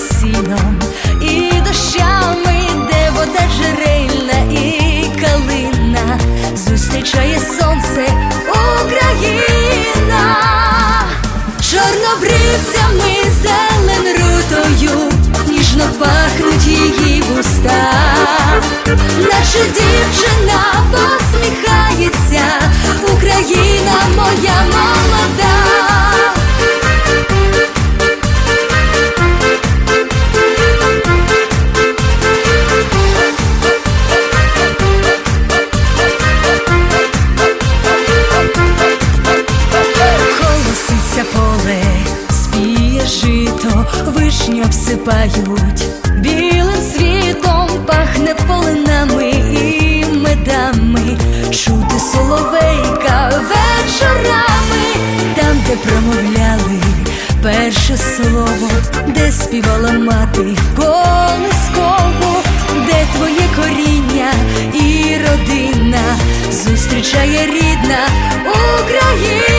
сіном. жито, вишню всипають, білим світом пахне полинами і медами, чути соловейка вечорами, там, де промовляли перше слово, де співала мати колискову, де твоє коріння і родина. Зустрічає рідна Україна.